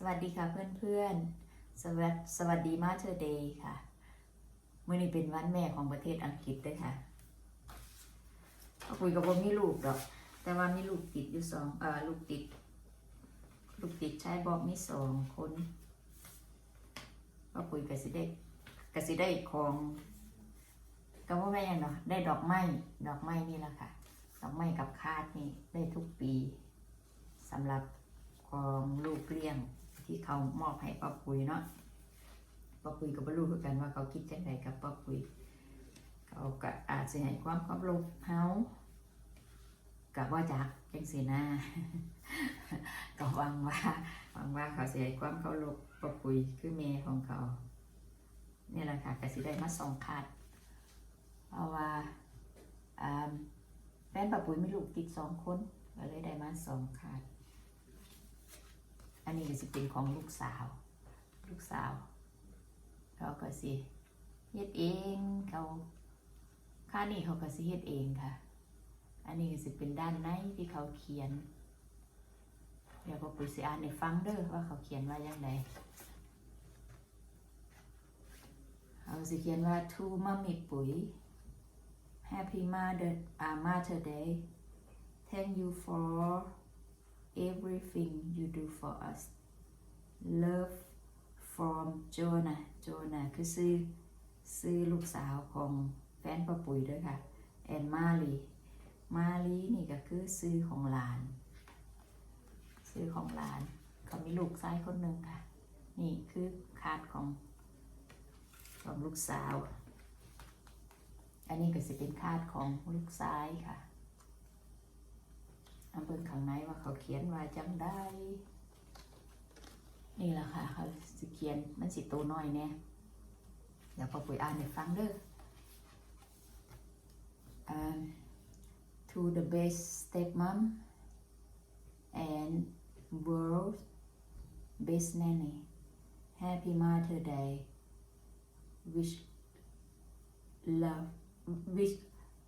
สวัสดีค่ะเพื่อนๆ สวัสสวัสดีมาเธอเดย์ค่ะเมื่อนี้เป็นวันแม่ของประเทศอังกฤษด้วยค่ะก็คุยกับว่ามีลูกดอก แต่ว่ามีลูกติดอยู่สองเอ่อลูกติด ลูกติดใชายบอกมีสองคนก็คุยกับสิได้กับสิได้ของก็ว่าแม่เนาะได้ดอกไม้ดอกไม้นี่แหละค่ะดอกไม้กับคาดนี่ได้ทุกปีสำหรับของลูกเลี้ยง ที่เขามอบให้ป้าปุ๋ยเนาะป้าปุ๋ยก็บ่รู้คือกันว่าเขาคิดจังไดกับป้าปุ๋ยเขาก็อาจจะให้ความเคารพเฮากับว่าจักจังสีนะก็หวังว่าหวังว่าเขาเสิให้ความเคารพป้าปุ๋ยคือแม่ของเขานี่แหละค่ะก็สิได้มาส่งคาดเพราะว่าแฟนป้าปุ๋ยมีลูกติดสองคนก็เลยได้มาสองคาด อันนี้ก็สิเป็นของลูกสาว ลูกสาวเขาก็สิเฮ็ดเองเขาค่านี่เขาก็สิเฮ็ดเองค่ะ อันนี้ก็สิเป็นด้านในที่เขาเขียน เดี๋ยวก็ปุยสิอ่านให้ฟังเด้อว่าเขาเขียนว่าอย่างไรเขาสิเขียนว่า to มัมมี่ปุ๋ย Happy Mother uh, Mother Day Thank you for everything you do for us love from Jonah Jonah คือซื้อซื้อลูกสาวของแฟนป้าปุ๋ยด้วยค่ะแอนมาลีมาลีนี่ก็คือซื้อของหลาน ซื้อของหลานเขามีลูกชายคนหนึ่งค่ะ นี่คือคาดของของลูกสาว อันนี้ก็จะเป็นคาดของลูกชายค่ะ เบิ่งข้างในว่าเขาเขียนว่าจังได้ นี่แหละค่ะเขาสิเขียนมันสิโตน้อยแน่เดี๋ยวพอปุ๋ยอ่านให้ฟังเด้อ um, to the best stepmom and world best nanny happy mother day wish love wish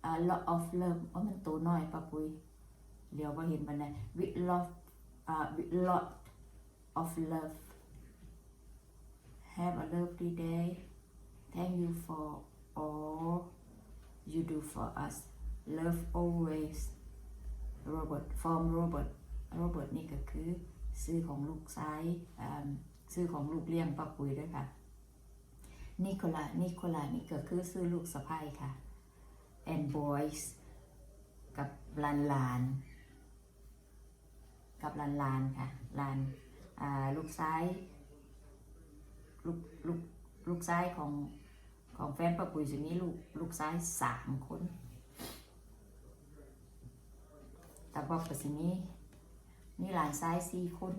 a lot of love อ๋อมันโตน้อยปะปุ๋ย เดี๋ยวว่เห็นบันได with love uh, with lot of love have a lovely day thank you for all you do for us love always Robert from Robert Robert นี่ก็คือซื้อของลูกซ้ายซื้อของลูกเลี้ยงป้าปุ๋ยด้วยค่ะนิโคลานิโคลานี่ก็คือซื้อลูกสะพ้ายค่ะ and boys กับลานลานๆ กับลานลานค่ะลานลูกซ้ายลูกลูกลูกซ้ายของของแฟนป้าปุ๋ยจะมีลูกลูกซ้ายสามคนแต่บอกปัสนี้มีหลานซ้ายสี่คน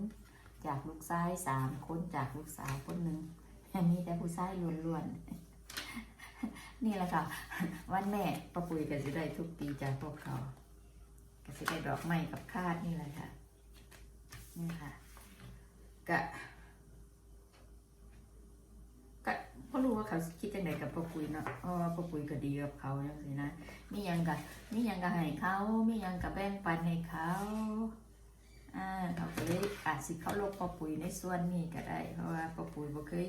จากลูกซ้ายสามคนจากลูกสาวคนหนึ่งมีแต่ผู้ชายล้วนๆ นี่แหละค่ะ วันแม่ป้าปุ๋ยก็จะได้ทุกปีจากพวกเขาก็จะได้ดอกไม้กับคาดนี่แหละค่ะ นี่ค่ะกะกะก็รู้ว่าเขาคิดยังไงกับป้าปุ๋ยเนาะเพราะว่าป้าปุ๋ยก็ดีกับเขาอย่างสินะมียังกะมียังกะให้เขามียังกะแบ่งปันให้เขาอ่าเขาก็เลยอาจสิเขาลกป้าปุ๋ยในส่วนนี้ก็ได้ เพราะว่าป้าปุ๋ยบ่เคย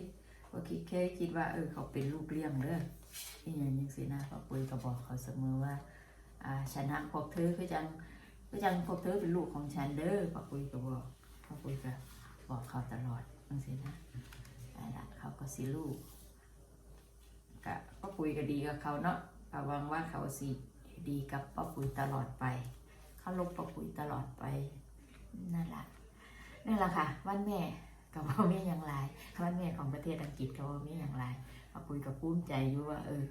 บ่คิดเคยคิดว่าเออเขาเป็นลูกเลี้ยงเด้อนี่อย่างยังสินะป้าปุ๋ยก็บอกเขาเสมอว่าอ่าฉันหักพวกเธอคือจัง คือจังพวกเธอเป็นลูกของฉันเด้อป้าปุ้ยก็บอกป้าปุ้ยก็บอกเขาตลอดจังซี่นะนั่นละเขาก็สิลูกกะป้าปุ้ยก็ดีกับเขาเนาะก็หวังว่าเขาสิดีกับป้าปุ้ยตลอดไปเขาลบป้าปุ้ยตลอดไปนั่นละนั่นแหละค่ะ วันแม่ก็บ่มีอย่างไรวันแม่ของประเทศอังกฤษก็บ่มีอย่างไรป้าปุ้ยก็ภูมิใจอยู่ว่าเออ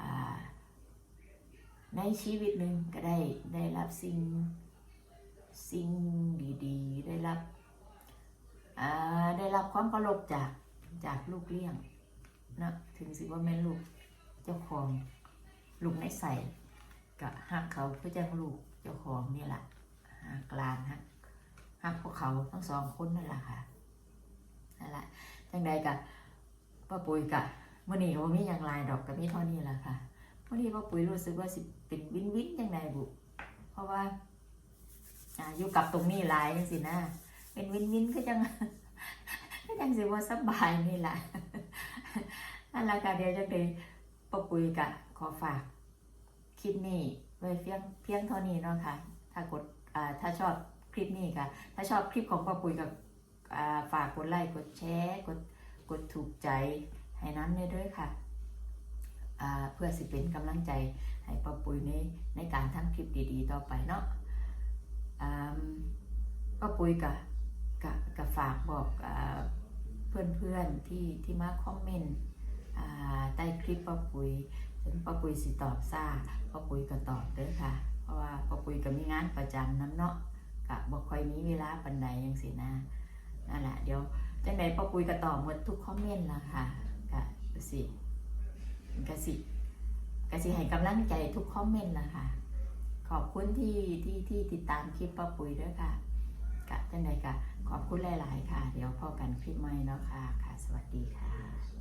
อ่า ในชีวิตหนึ่งก็ได้ได้รับสิ่งสิ่งดีๆ ได้รับได้รับความเคารพจากจากลูกเลี้ยงนะถึงสิว่าแม่ลูกเจ้าของลูกในใส่ก็หักเขาเพื่อจังลูกเจ้าของนี่แหละหักลานหักหักพวกเขาทั้งสองคนนั่นแหละค่ะนั่นแหละจังใดกะป้าปุ๋ยกะเมื่อนี้ก็บ่มีอย่างไรดอกก็มีเท่านี้แหละค่ะ พอดีว่าปุ๋ยรู้สึกว่าสิเป็นวินวินยังไงบุเพราะว่าอายู่กับตรงนี้หลายจังสินะเป็นวินวินก็จังก็ยังสิว่าสบายนี่แหละนั่นละค่ะเดียวจะไปปปุยกะขอฝากคลิปนี้ไว้เพียงเพียงเท่านี้เนาะค่ะ ถ้ากดถ้าชอบคลิปนี้ค่ะ ถ้าชอบคลิปของปปุยกับฝากกดไลค์กดแชร์กดกดถูกใจให้น้ำเนด้วยค่ะ เพื่อสิเป็นกำลังใจให้ปะปุยในในการทำคลิปดีๆ ต่อไปเนาะอ่าปะปุยกะกะกะฝากบอกอเพื่อนๆที่ที่มาคอมเมนต์ใต้คลิปป้าปุ๋ยถึงป้าปุ๋ยสิตอบซ่าป้าปุ๋ยก็ตอบเด้อค่ะ เพราะว่าป้าปุ๋ยก็มีงานประจำน้ำเนาะกะบ่ค่อยมีเวลาปันใดยังสินะนั่นแหละเดี๋ยวจังใดป้าปุ๋ยก็ตอบหมดทุกคอมเมนต์ละค่ะกะสิ กะสิกะสิให้กำลังใจทุกคอมเมนต์ละค่ะขอบคุณที่ที่ที่ติดตามคลิปป้าปุ๋ยด้วยค่ะกะจังใดกะขอบคุณหลาย ๆ ค่ะ เดี๋ยวพอกันคลิปใหม่เนาะค่ะค่ะ สวัสดีค่ะ